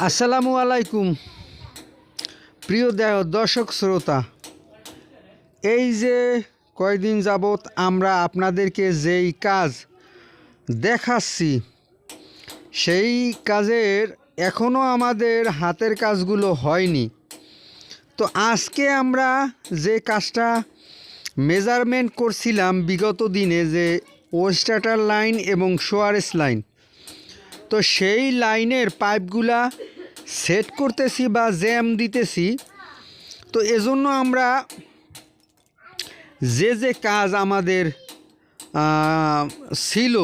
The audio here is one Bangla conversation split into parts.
আসসালামু আলাইকুম। প্রিয় দে- দর্শক, শ্রোতা, এই যে কয়দিন যাবৎ আমরা আপনাদেরকে যেই কাজ দেখাচ্ছি, সেই কাজের এখনও আমাদের হাতের কাজগুলো হয়নি। তো আজকে আমরা যে কাজটা মেজারমেন্ট করছিলাম বিগত দিনে যে ওয়েস্টাটার লাইন এবং সোয়ারেস লাইন তো সেই লাইনের পাইপগুলা সেট করতেছি বা জ্যাম দিতেছি। তো এজন্য আমরা যে যে কাজ আমাদের ছিল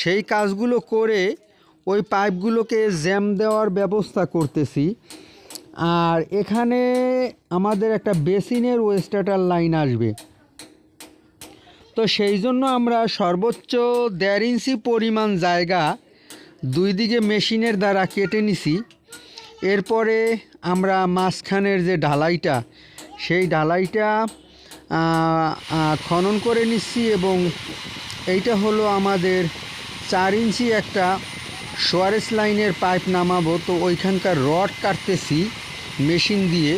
সেই কাজগুলো করে ওই পাইপগুলোকে জ্যাম দেওয়ার ব্যবস্থা করতেছি। আর এখানে আমাদের একটা বেসিনের ওয়েস্টাটার লাইন আসবে। তো সেই জন্য আমরা সর্বোচ্চ দেড় ইঞ্চি পরিমাণ জায়গা দুই দিকে মেশিনের দ্বারা কেটে নিছি। এরপরে আমরা মাঝখানের যে ঢালাইটা, সেই ঢালাইটা খনন করে নিচ্ছি এবং এইটা হলো আমাদের চার ইঞ্চি একটা সোয়ারেস লাইনের পাইপ নামাবো। তো ওইখানকার রড কাটতেছি মেশিন দিয়ে।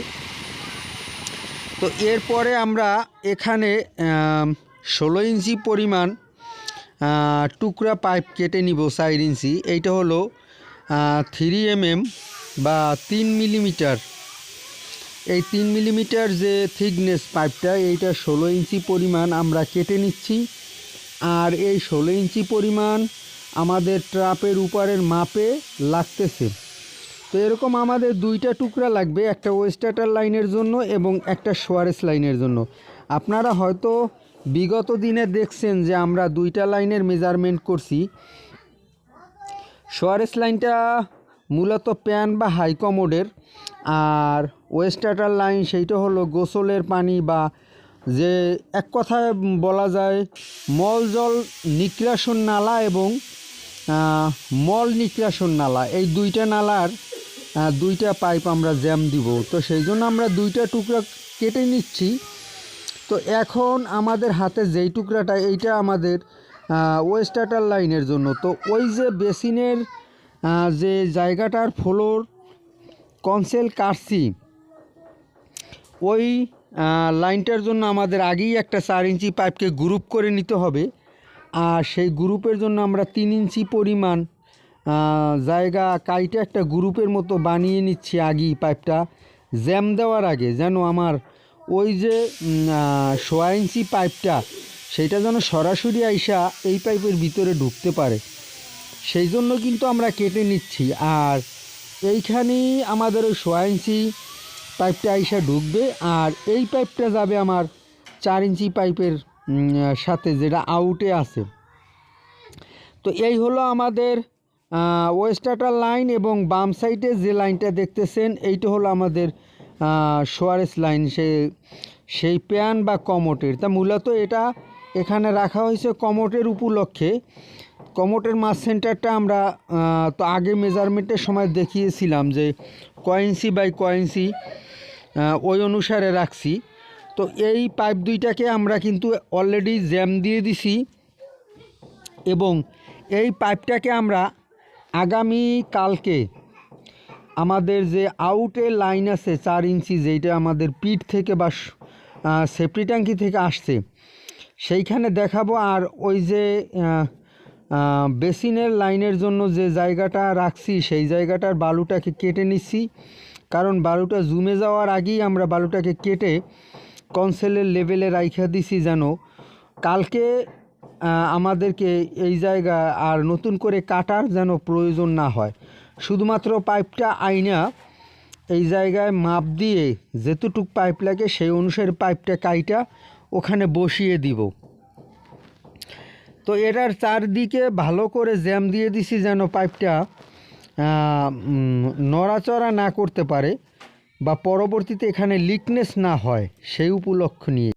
তো এরপরে আমরা এখানে ষোলো ইঞ্চি পরিমাণ টুকরা পাইপ কেটে নিব চার ইঞ্চি। এইটা হলো থ্রি এমএম বা তিন মিলিমিটার এই তিন মিলিমিটার যে থিকনেস পাইপটা এইটা ষোলো ইঞ্চি পরিমাণ আমরা কেটে নিচ্ছি। আর এই ষোলো ইঞ্চি পরিমাণ আমাদের ট্রাপের উপরের মাপে লাগতেছে। তো এরকম আমাদের দুইটা টুকরা লাগবে, একটা ওয়েস্টার্টার লাইনের জন্য এবং একটা সোয়ারেস লাইনের জন্য। আপনারা হয়তো বিগত দিনে দেখছেন যে আমরা দুইটা লাইনের মেজারমেন্ট করছি। সোয়ারেস লাইনটা মূলত প্যান বা হাই কমোডের, আর ওয়েস্টাটার লাইন সেইটা হলো গোসলের পানি বা যে এক কথায় বলা যায় মল জল নিষ্কাশন নালা এবং মল নিষ্কাশন নালা। এই দুইটা নালার দুইটা পাইপ আমরা জ্যাম দিব। তো সেই জন্য আমরা দুইটা টুকরা কেটে নিচ্ছি। তো এখন আমাদের হাতে যেই টুকরাটা, এইটা আমাদের ওয়েস্টাটার লাইনের জন্য। তো ওই যে বেসিনের যে জায়গাটার ফ্লোর, কনসেল কাটছি ওই লাইনটার জন্য আমাদের আগেই একটা চার ইঞ্চি পাইপকে গ্রুপ করে নিতে হবে। আর সেই গ্রুপের জন্য আমরা তিন ইঞ্চি পরিমাণ জায়গা কাইটে একটা গ্রুপের মতো বানিয়ে নিচ্ছি আগেই পাইপটা। জ্যাম দেওয়ার আগে যেন আমার ওই যে উম, আহ, সোয়া ইঞ্চি পাইপটা সেইটা যেন সরাসরি আইসা এই পাইপের ভিতরে ঢুকতে পারে। সেই জন্য কিন্তু আমরা কেটে নিচ্ছি। আর এইখানেই আমাদের ওই সোয়া ইঞ্চি পাইপটা আইসা ঢুকবে। আর এই পাইপটা যাবে আমার চার ইঞ্চি পাইপের সাথে যেটা আউটে আছে। তো এই হলো আমাদের ওয়েস্টাটার লাইন এবং বাম সাইডে যে লাইনটা দেখতেছেন এইটা হলো আমাদের সোয়ারেস লাইন, সে, সেই প্যান বা কমোটের। তা মূলত এটা এখানে রাখা হয়েছে কমোটের উপলক্ষে। কমোটের মাছ সেন্টারটা আমরা তো আগে মেজারমেন্টের সময় দেখিয়েছিলাম যে কয়েন্সি বাই কয়েন্সি ওই অনুসারে রাখছি। তো এই পাইপ দুইটাকে আমরা কিন্তু অলরেডি জ্যাম দিয়ে দিছি এবং এই পাইপটাকে আমরা আগামী কালকে আমাদের যে আউটে লাইন আছে চার ইঞ্চি যেইটা আমাদের পিঠ থেকে বা সেফটি ট্যাঙ্কি থেকে আসছে, সেইখানে দেখাবো আর ওই যে বেসিনের লাইনের জন্য যে জায়গাটা রাখছি সেই জায়গাটার বালুটাকে কেটে নিচ্ছি। কারণ বালুটা জুমে যাওয়ার আগেই আমরা বালুটাকে কেটে কনসেলের লেভেলে রাইখা দিছি যেন কালকে আমাদেরকে এই জায়গা আর নতুন করে কাটার যেন প্রয়োজন না হয়। শুধুমাত্র পাইপটা আইনা, এই জায়গায় মাপ দিয়ে যেতটুক পাইপ লাগে সেই অনুসারে পাইপটা কাইটা ওখানে বসিয়ে দিব। তো এটার চারদিকে ভালো করে জ্যাম দিয়ে দিছি যেন পাইপটা নড়াচড়া না করতে পারে বা পরবর্তীতে এখানে লিকনেস না হয় সেই উপলক্ষ নিয়ে।